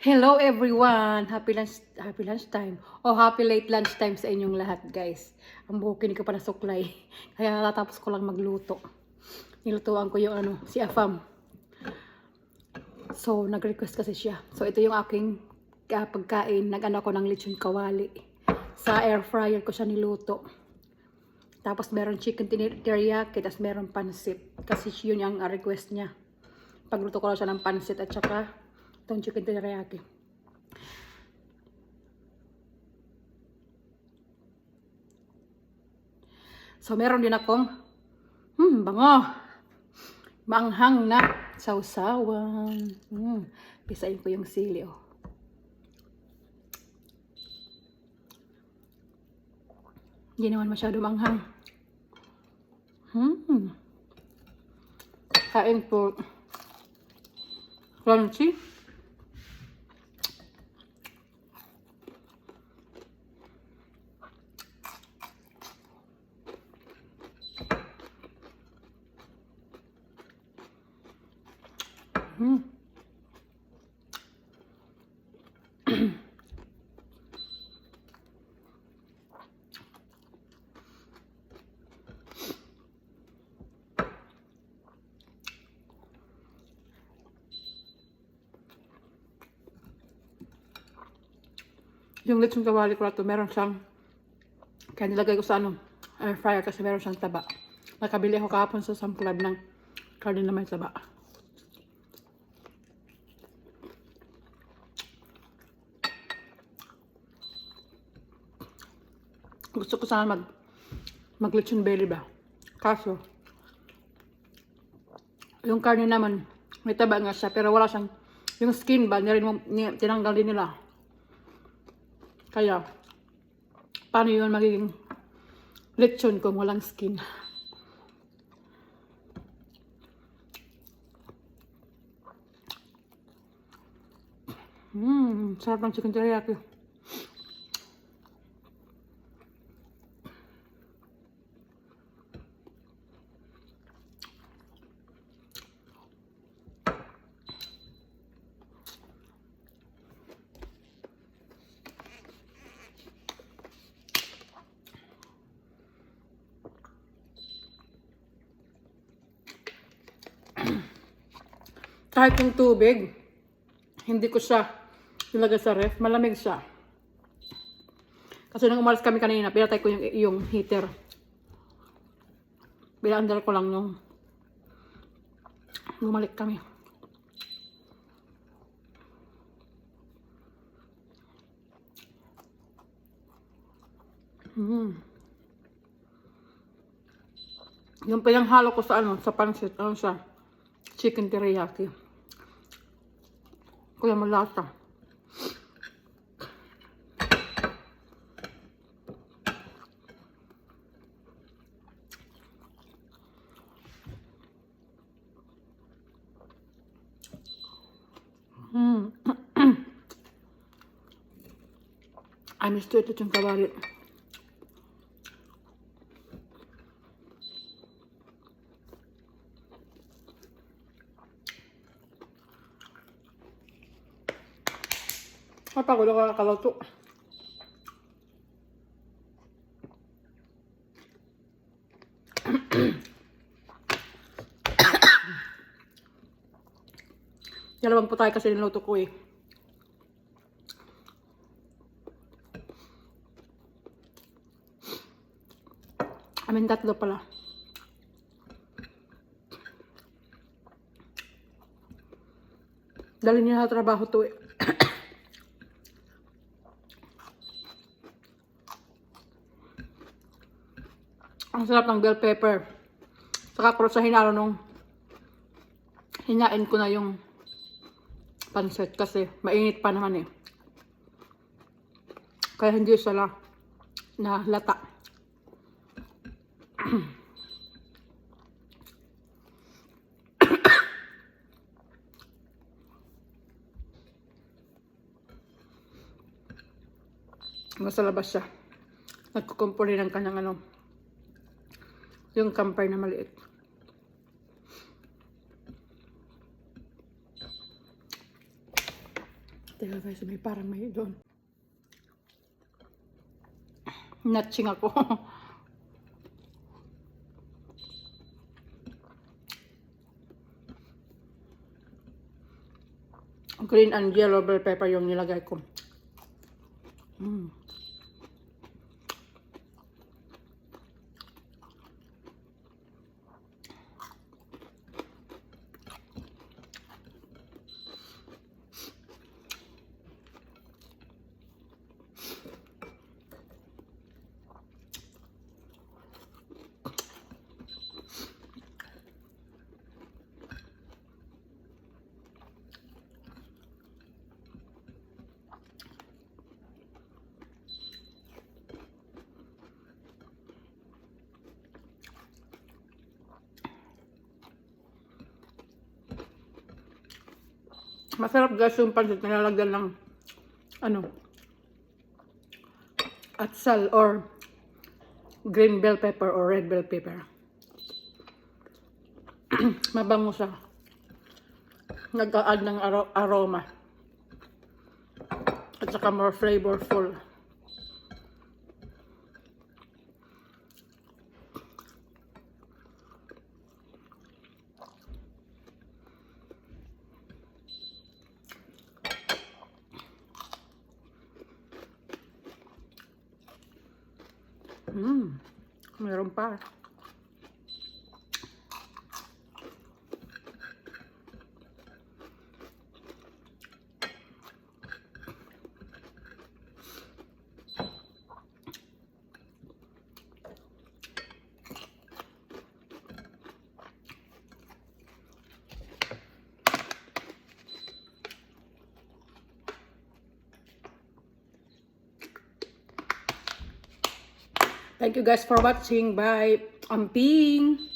Hello everyone! Happy lunch, happy lunch time. O happy late lunch time sa inyong lahat guys. Ang buhok hindi ko pa nasuklay. Kaya natapos ko lang magluto. Nilutuan ko yung ano, si Afam. So, nag-request kasi siya. So, ito yung aking ah, pagkain. Nag-ano ko ng lechon kawali. Sa air fryer ko siya niluto. Tapos meron chicken teriyaki, tapos meron pansit. Kasi yun yung ah, request niya. Pagluto ko lang siya ng pansit at saka itong chicken teriyaki. So, meron din akong, hmm, bango. Maanghang na sausawan. Hmm, pisain ko yung sili, oh. Hindi naman masyado manghang. Hmm. Kain po. Crunchy. Hmm. Yung lechon kawali ko na to, meron siyang, kaya nilagay ko sa ano, air fryer kasi meron siyang taba. Nakabili ako kahapon sa Sam Club ng karne na may taba. Gusto ko sana mag mag lechon belly ba? Kaso, yung karne naman, may taba nga siya, pero wala siyang, yung skin ba, nirin mo, tinanggal din nila. Kaya, paano yun magiging lechon kung walang skin? Mmm, sarap ng chicken teriyaki. Kahit yung tubig, hindi ko siya nilagay sa ref. Malamig siya. Kasi nung umalis kami kanina, pinatay ko yung, yung heater. Pinaandar ko lang nung bumalik kami. Mm. Yung pinanghalo ko sa ano, sa pansit, ano siya, chicken teriyaki. Kuya malasa. Mm. I miss ito yung kabali. Kapag wala ka nakalato. Dalawang po tayo kasi niluto ko eh. Amin tatlo pala. Dali niya sa trabaho to eh. Ang sarap ng bell pepper. Saka ko sa hinalo nung hinain ko na yung pansit kasi mainit pa naman eh. Kaya hindi siya na, na lata. Nasa labas siya. Nagkukumpuli ng kanyang ano, yung kampay na maliit. Teka guys, may parang may doon. Natching ako. Green and yellow bell pepper yung nilagay ko. Mm. Masarap guys yung pancit na nilalagyan ng ano atsal or green bell pepper or red bell pepper. Mabango siya. Nag-add ng aro- aroma. At saka more flavorful. Mm, meron pa. Thank you guys for watching. Bye. I'm Amping.